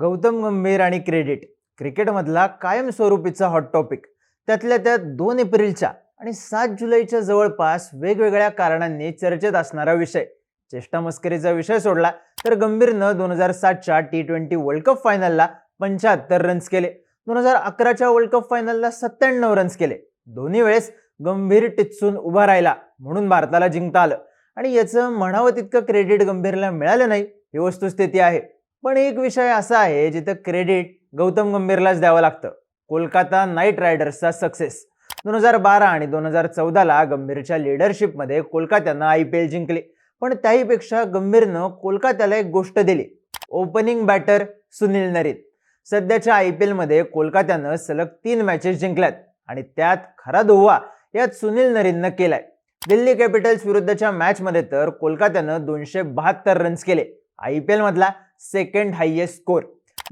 गौतम गंभीर आणि क्रेडिट. क्रिकेटमधला कायमस्वरूपीचा हॉट टॉपिक त्यातल्या त्यात दोन एप्रिलच्या आणि सात जुलैच्या जवळपास वेगवेगळ्या कारणांनी चर्चेत असणारा विषय. चेष्टा मस्करीचा विषय सोडला तर गंभीरनं दोन हजार सातच्या टी ट्वेंटी वर्ल्ड कप फायनलला पंच्याहत्तर रन्स केले. दोन हजार अकराच्या वर्ल्ड कप फायनलला सत्त्याण्णव रन्स केले. दोन्ही वेळेस गंभीर टिचून उभा राहिला म्हणून भारताला जिंकता आलं. आणि याचं म्हणावं तितकं क्रेडिट गंभीरला मिळालं नाही ही वस्तुस्थिती आहे. पण एक विषय असा आहे जिथं क्रेडिट गौतम गंभीरलाच द्यावं लागतं. कोलकाता नाईट रायडर्सचा सक्सेस दोन हजार बारा आणि दोन हजार चौदाला गंभीरच्या लिडरशिपमध्ये कोलकात्यानं आय पी एल जिंकले. पण त्याहीपेक्षा गंभीरनं कोलकात्याला एक गोष्ट दिली. Opening batter Sunil Narine. सध्याच्या आय पी एलमध्ये कोलकात्यानं सलग तीन मॅचेस जिंकल्यात आणि त्यात खरा धुवा यात सुनील नरीननं केलाय. दिल्ली कॅपिटल्स विरुद्धच्या मॅचमध्ये तर कोलकात्यानं दोनशे बहात्तर रन्स केले. आय पी एलमधला सेकंड हायएस्ट स्कोर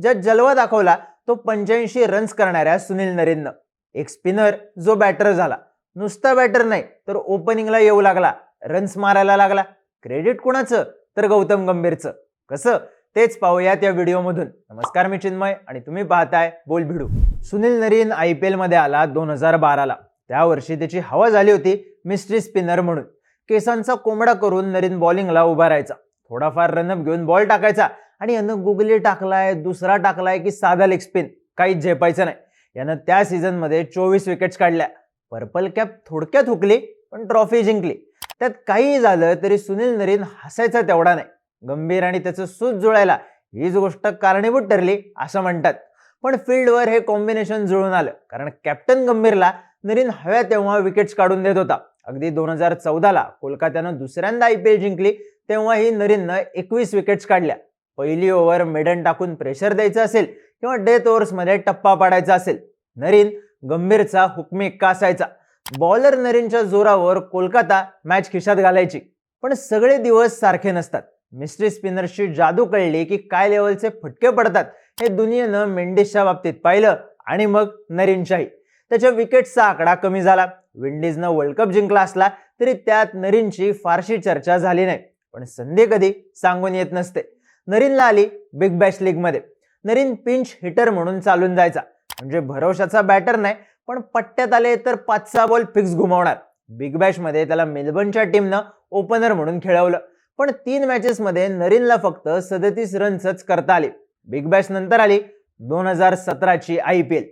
ज्यात जलवा दाखवला तो पंच्याऐंशी रन्स करणाऱ्या सुनील नरीननं. एक स्पिनर जो बॅटर झाला. नुसता बॅटर नाही तर ओपनिंगला येऊ लागला. रन्स मारायला लागला. क्रेडिट कुणाचं? तर गौतम गंभीरचं. कसं? तेच पाहूयात या व्हिडिओमधून. नमस्कार मी चिन्मय आणि तुम्ही पाहताय Bol Bhidu. Sunil Narine I P एलमध्ये आला दोन हजार बाराला. त्या वर्षी त्याची हवा झाली होती मिस्ट्री स्पिनर म्हणून. केसांचा कोंबडा करून नरीन बॉलिंगला उभा राहायचा. थोडाफार रनअप घेऊन बॉल टाकायचा. आणि यानं गुगली टाकलाय दुसरा टाकलाय की साधा लेग स्पिन काहीच झेपायचं नाही. यानं त्या सीझनमध्ये चोवीस विकेट्स काढल्या. पर्पल कॅप थोडक्यात हुकली पण ट्रॉफी जिंकली. त्यात काहीही झालं तरी सुनील नरीन हसायचा तेवढा नाही. गंभीर आणि त्याचं सूत जुळायला हीच गोष्ट कारणीभूत ठरली असं म्हणतात. पण फील्डवर हे कॉम्बिनेशन जुळून आलं. कारण कॅप्टन गंभीरला नरीन हव्या तेव्हा विकेट्स काढून देत होता. अगदी दोन हजार चौदाला कोलकात्यानं दुसऱ्यांदा आय पी एल जिंकली तेव्हाही नरीननं एकवीस विकेट्स काढल्या. पहिली ओव्हर मेडन टाकून प्रेशर द्यायचं असेल किंवा डेथ ओव्हर्समध्ये टप्पा पाडायचा असेल नरीन गंभीरचा हुकमी कासायचा. असायचा बॉलर नरीनच्या जोरावर कोलकाता मॅच खिशात घालायची. पण सगळे दिवस सारखे नसतात. मिस्ट्री स्पिनर्सची जादू कळली की काय लेवलचे फटके पडतात हे दुनियेनं मेंडिसच्या बाबतीत पाहिलं आणि मग नरीनच्याही. त्याच्या विकेट्सचा आकडा कमी झाला. विंडीजनं वर्ल्ड कप जिंकला असला तरी त्यात नरीनची फारशी चर्चा झाली नाही. पण संधी कधी सांगून येत नसते. नरीनला आली बिग बॅश लीगमध्ये. नरीन पिंच हिटर म्हणून चालून जायचा. म्हणजे भरोशाचा बॅटर नाही पण पट्ट्यात आले तर पाच सहा बॉल फिक्स गुमावणार बिग बॅशमध्ये त्याला मेलबर्नच्या टीमनं ओपनर म्हणून खेळवलं. पण तीन मॅचेसमध्ये नरीनला फक्त सदतीस रन्सच करता आले. बिग बॅश नंतर आली दोन हजार सतराची आय पी एल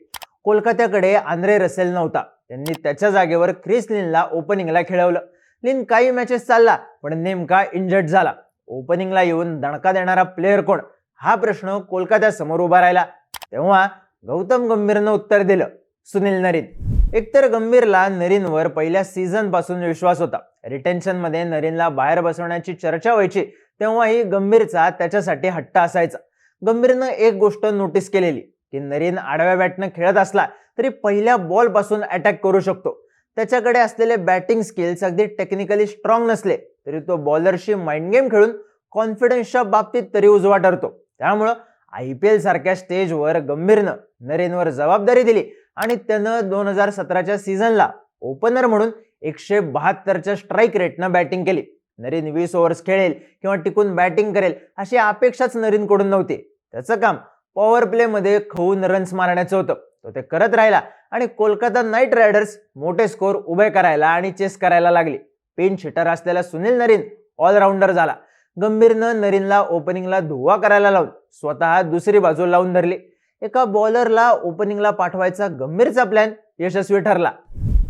कोलकात्याकडे आंद्रे रसेल नव्हता. त्यांनी त्याच्या जागेवर ख्रिस लिनला ओपनिंगला खेळवलं. लिन काही मॅचेस चालला पण नेमका इंजर्ड झाला. ओपनिंगला येऊन दणका देणारा प्लेअर कोण? हा प्रश्न कोलकात्यासमोर उभा राहिला. तेव्हा गौतम गंभीरनं उत्तर दिलं सुनील नरीन. एकतर गंभीरला नरीनवर पहिल्या सीझनपासून विश्वास होता. रिटेन्शनमध्ये नरीनला बाहेर बसवण्याची चर्चा व्हायची तेव्हाही गंभीरचा त्याच्यासाठी हट्ट असायचा. गंभीरनं एक गोष्ट नोटीस केलेली की नरीन आडव्या बॅटनं खेळत असला तरी पहिल्या बॉलपासून अटॅक करू शकतो. त्याच्याकडे असलेले बॅटिंग स्किल्स अगदी टेक्निकली स्ट्रॉंग नसले. तरी तो बॉलरशी माइंड गेम खेळून कॉन्फिडन्सच्या बाबतीत तरी उजवा ठरतो. त्यामुळं आय पी एल सारख्या स्टेजवर गंभीरनं नरेनवर जबाबदारी दिली आणि त्यानं दोन हजार सतराच्या सीझनला ओपनर म्हणून एकशे बहात्तरच्या स्ट्राईक रेटनं बॅटिंग केली. नरीन वीस ओव्हर्स खेळेल किंवा टिकून बॅटिंग करेल अशी अपेक्षाच नरीनकडून नव्हती. त्याचं काम पॉवर प्लेमध्ये खवून रन्स मारण्याचं होतं. तो ते करत राहिला आणि कोलकाता नाईट रायडर्स मोठे स्कोर उभे करायला आणि चेस करायला लागली. पिन शिटर असलेला सुनील नरीन ऑलराऊंडर झाला. गंभीरनं नरीनला ओपनिंगला धुवा करायला लावून स्वतः दुसरी बाजू लावून धरली. एका बॉलरला ओपनिंगला पाठवायचा गंभीरचा प्लॅन यशस्वी ठरला.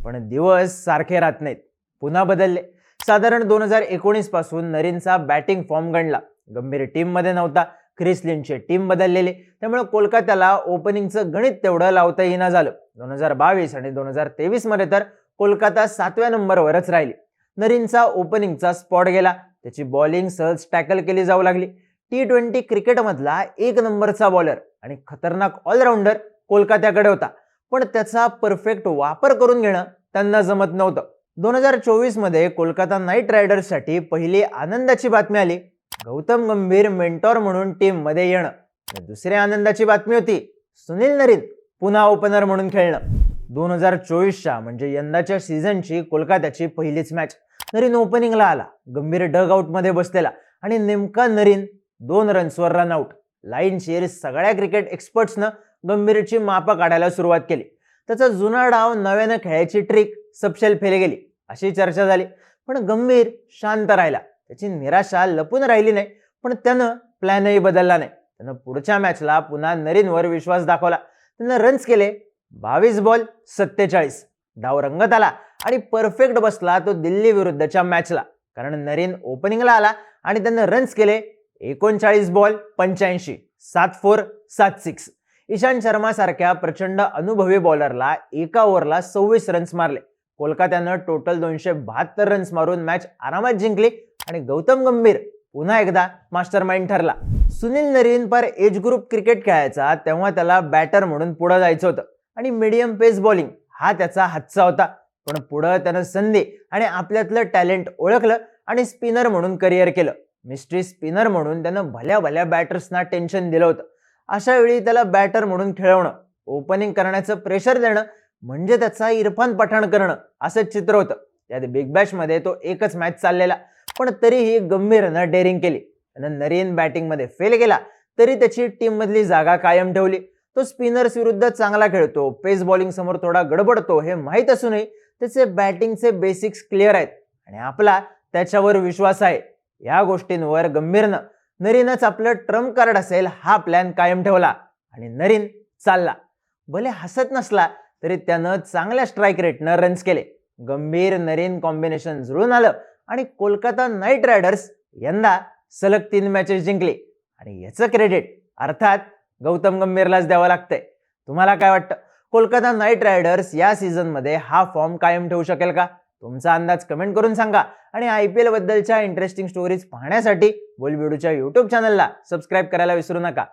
पण दिवस सारखे राहत नाहीत. पुन्हा बदलले. साधारण दोन हजार एकोणीसपासून नरीनचा बॅटिंग फॉर्म गणला. गंभीर टीममध्ये नव्हता. क्रिस लिनचे टीम बदललेली. त्यामुळे कोलकात्याला ओपनिंगचं गणित तेवढं लावता येईना झालं. दोन हजार बावीस आणि दोन हजार तेवीसमध्ये तर कोलकाता सातव्या नंबरवरच राहिली. नरीनचा ओपनिंगचा स्पॉट गेला. त्याची बॉलिंग सहज टॅकल केली जाऊ लागली. टी ट्वेंटी क्रिकेटमधला एक नंबरचा बॉलर आणि खतरनाक ऑलराऊंडर कोलकात्याकडे होता. पण त्याचा परफेक्ट वापर करून घेणं त्यांना जमत नव्हतं. दोन हजार चोवीसमध्ये कोलकाता नाईट रायडर्ससाठी पहिली आनंदाची बातमी आली. गौतम गंभीर मेंटॉर म्हणून टीममध्ये येणं दुसरी आनंदाची बातमी होती. सुनील नरीन पुन्हा ओपनर म्हणून खेळणं. दोन हजार चोवीसच्या म्हणजे यंदाच्या सीझनची कोलकात्याची पहिलीच मॅच नरीन ओपनिंगला आला. गंभीर डग आउटमध्ये बसलेला. आणि नेमका नरीन दोन रन्सवर रन आऊट लाईन शेअर सगळ्या क्रिकेट एक्सपर्ट्सनं गंभीरची मापं काढायला सुरुवात केली. त्याचा जुना डाव नव्यानं खेळायची ट्रिक सपशेल फेले गेली. अशी चर्चा झाली. पण गंभीर शांत राहिला. त्याची निराशा लपून राहिली नाही. पण त्यानं प्लॅनही बदलला नाही. त्यानं पुढच्या मॅचला पुन्हा नरीनवर विश्वास दाखवला. त्यानं रन्स केले बावीस बॉल सत्तेचाळीस. डाव रंगत आला आणि परफेक्ट बसला तो दिल्ली विरुद्धच्या मॅचला कारण नरेन ओपनिंगला आला आणि त्यानं रन्स केले एकोणचाळीस बॉल पंच्याऐंशी सात फोर सात सिक्स इशांत शर्मा सारख्या प्रचंड अनुभवी बॉलरला एका ओव्हरला सव्वीस रन्स मारले. कोलकात्यानं टोटल दोनशे बहात्तर रन्स मारून मॅच आरामात जिंकली आणि गौतम गंभीर पुन्हा एकदा मास्टर माइंड ठरला. सुनील नरीन पर एज ग्रुप क्रिकेट खेळायचा तेव्हा त्याला बॅटर म्हणून पुढे जायचं होतं. आणि मीडियम पेस बॉलिंग हा त्याचा हातचा होता. पण पुढं त्यानं संधी आणि आपल्यातलं टॅलेंट ओळखलं आणि स्पिनर म्हणून करिअर केलं. मिस्ट्री स्पिनर म्हणून त्यानं भल्या भल्या बॅटर्सना टेन्शन दिलं होतं. अशा वेळी त्याला बॅटर म्हणून खेळवणं ओपनिंग करण्याचं प्रेशर देणं म्हणजे त्याचा इरफान पठाण करणं असं चित्र होतं. त्यात बिग बॅशमध्ये तो एकच मॅच चाललेला पण तरीही गंभीरनं डेअरिंग केली. त्यानं नरीन बॅटिंगमध्ये फेल गेला तरी त्याची टीममधली जागा कायम ठेवली. तो स्पिनर्स विरुद्ध चांगला खेळतो. पेस बॉलिंग समोर थोडा गडबडतो हे माहीत असूनही त्याचे बॅटिंगचे बेसिक्स क्लिअर आहेत. आणि आपला त्याच्यावर विश्वास आहे. या गोष्टींवर गंभीरनं नरीनच आपलं ट्रम्प कार्ड असेल हा प्लॅन कायम ठेवला. आणि नरीन चालला. भले हसत नसला तरी त्यानं चांगल्या स्ट्राईक रेटनं रन्स केले. गंभीर नरीन कॉम्बिनेशन जुळून आलं आणि कोलकाता नाईट रायडर्स यंदा सलग तीन मॅचेस जिंकले. आणि याचं क्रेडिट अर्थात गौतम गंभीरलाच द्यावं लागतंय. तुम्हाला काय वाटतं? कोलकाता नाईट रायडर्स या सीझनमध्ये हा फॉर्म कायम ठेवू शकेल का? तुमचा अंदाज कमेंट करून सांगा. आणि आय पी एल बद्दलच्या इंटरेस्टिंग स्टोरीज पाहण्यासाठी बोलबिडूच्या यूट्यूब चॅनलला सबस्क्राईब करायला विसरू नका.